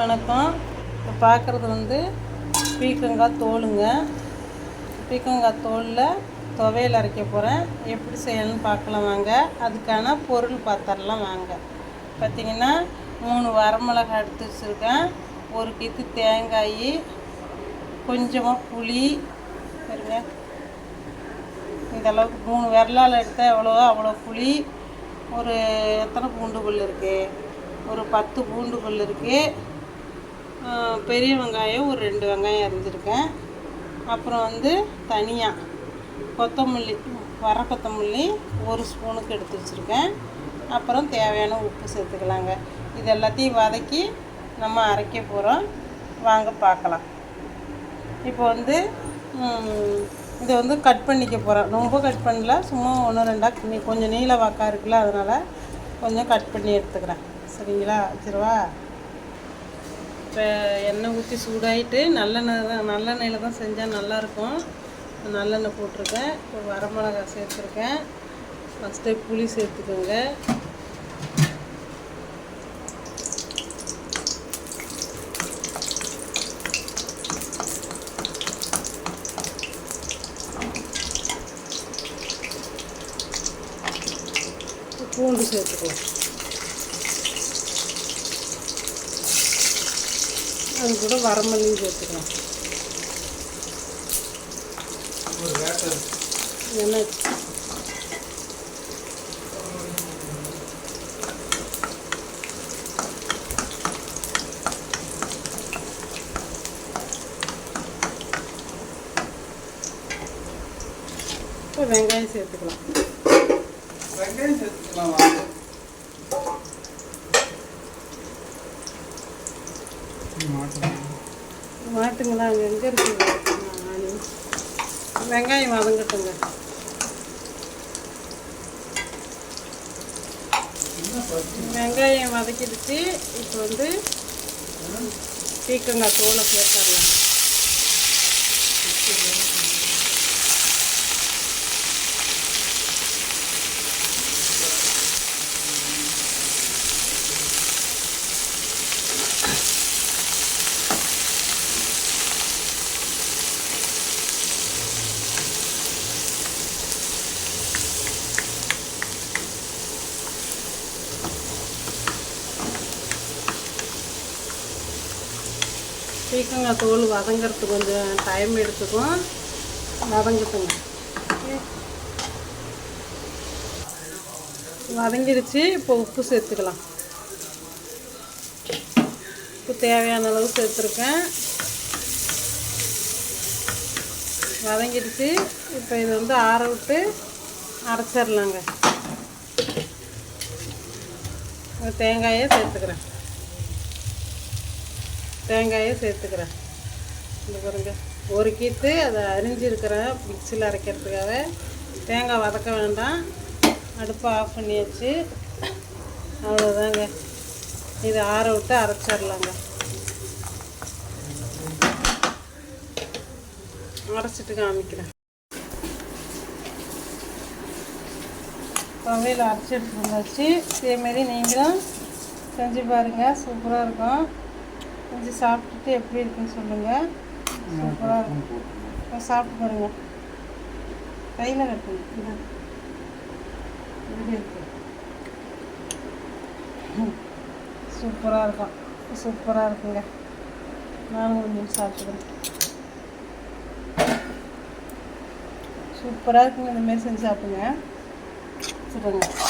வணக்கம். இப்போ பார்க்குறது வந்து பீக்கங்காய் தோலுங்க. பீக்கங்காய் தோலில் துவையல் அரைக்க போகிறேன் எப்படி செய்யணும்னு பார்க்கலாம் வாங்க. அதுக்கான பொருள் பார்த்துடலாம் வாங்க. பார்த்திங்கன்னா மூணு வரமிளகாய் எடுத்து வச்சுருக்கேன். ஒரு கித்து தேங்காய் கொஞ்சமாக புளி பாருங்க. இந்த அளவுக்கு மூணு விரலால் எடுத்தால் எவ்வளோ அவ்வளோ புளி. ஒரு எத்தனை பூண்டு புல் இருக்குது ஒரு பத்து பூண்டு புல் இருக்குது பெரிய வெங்காயம் ஒரு ரெண்டு வெங்காயம் அரிஞ்சிருக்கேன் அப்புறம் வந்து தனியாக கொத்தமல்லி வர கொத்தமல்லி ஒரு ஸ்பூனுக்கு எடுத்து வச்சுருக்கேன். அப்புறம் தேவையான உப்பு சேர்த்துக்கலாங்க. இது எல்லாத்தையும் வதக்கி நம்ம அரைக்க போகிறோம் வாங்க பார்க்கலாம். இப்போ வந்து இதை வந்து கட் பண்ணிக்க போகிறேன் ரொம்ப கட் பண்ணல சும்மா ஒன்று ரெண்டாக கொஞ்சம் நீள வாக்கா இருக்குல்ல அதனால் கொஞ்சம் கட் பண்ணி எடுத்துக்கிறேன். சரிங்களா? வச்சிருவா இப்போ எண்ணெய் ஊற்றி சூடாயிட்டு நல்லெண்ணெய் தான் நல்லெண்ணெயில் தான் செஞ்சால் நல்லாயிருக்கும். நல்லெண்ணெய் போட்டிருக்கேன். இப்போ வரமிளகா சேர்த்துருக்கேன். ஃபஸ்ட்டு புளி சேர்த்துக்கோங்க. பூண்டு சேர்த்துக்கலாம் அது கூட வரமல்லியும் சேர்த்துக்கலாம். எண்ணெய் இப்போ வெங்காயம் சேர்த்துக்கலாம். வெங்காயம் சேர்த்துக்கலாம்? மாட்டுங்களா? அங்கே எங்கே இருக்குது வெங்காயம் வதங்கட்டுங்க. வெங்காயம் வதக்கிடுச்சு. இப்போ வந்து பீக்கங்காய் தோலை சேர்த்துடலாம். பீக்கங்காய் தோல் வதங்கிறதுக்கு கொஞ்சம் டைம் எடுத்துக்கும் வதங்கட்டுங்க வதங்கிடுச்சு இப்போ உப்பு சேர்த்துக்கலாம். உப்பு தேவையான அளவு சேர்த்துருக்கேன். வதங்கிடுச்சு. இப்போ இது வந்து ஆற விட்டு அரைச்சிடலாங்க. தேங்காயை சேர்த்துக்கிறேன். தேங்காயை சேர்த்துக்கிறேன். இந்த பாருங்க. ஒரு கீத்து அதை அரிஞ்சிருக்கிறேன் மிக்சியில் அரைக்கிறதுக்காக. தேங்காய் வதக்க வேண்டாம். அடுப்பை ஆஃப் பண்ணியாச்சு. அவ்வளோதாங்க இதை ஆற விட்டு அரைச்சிடலாங்க. அரைச்சிட்டு காமிக்கிறேன். துவையில் அரைச்சி இருந்தாச்சு இதேமாரி நீங்களும் செஞ்சு பாருங்கள் சூப்பராக இருக்கும். செஞ்சு சாப்பிட்டுட்டு எப்படி இருக்குன்னு சொல்லுங்கள் சூப்பராக இருக்கும். இப்போ சாப்பிட்டு பாருங்கள் கையில் கட்டுங்க இந்தா. இப்படி இருக்கு சூப்பராக இருக்கும் சூப்பராக இருக்குங்க. நானும் கொஞ்சம் சாப்பிடுறேன் சூப்பராக இருக்குங்க. இந்த மாதிரி செஞ்சு சாப்பிடுங்க. வச்சுருங்க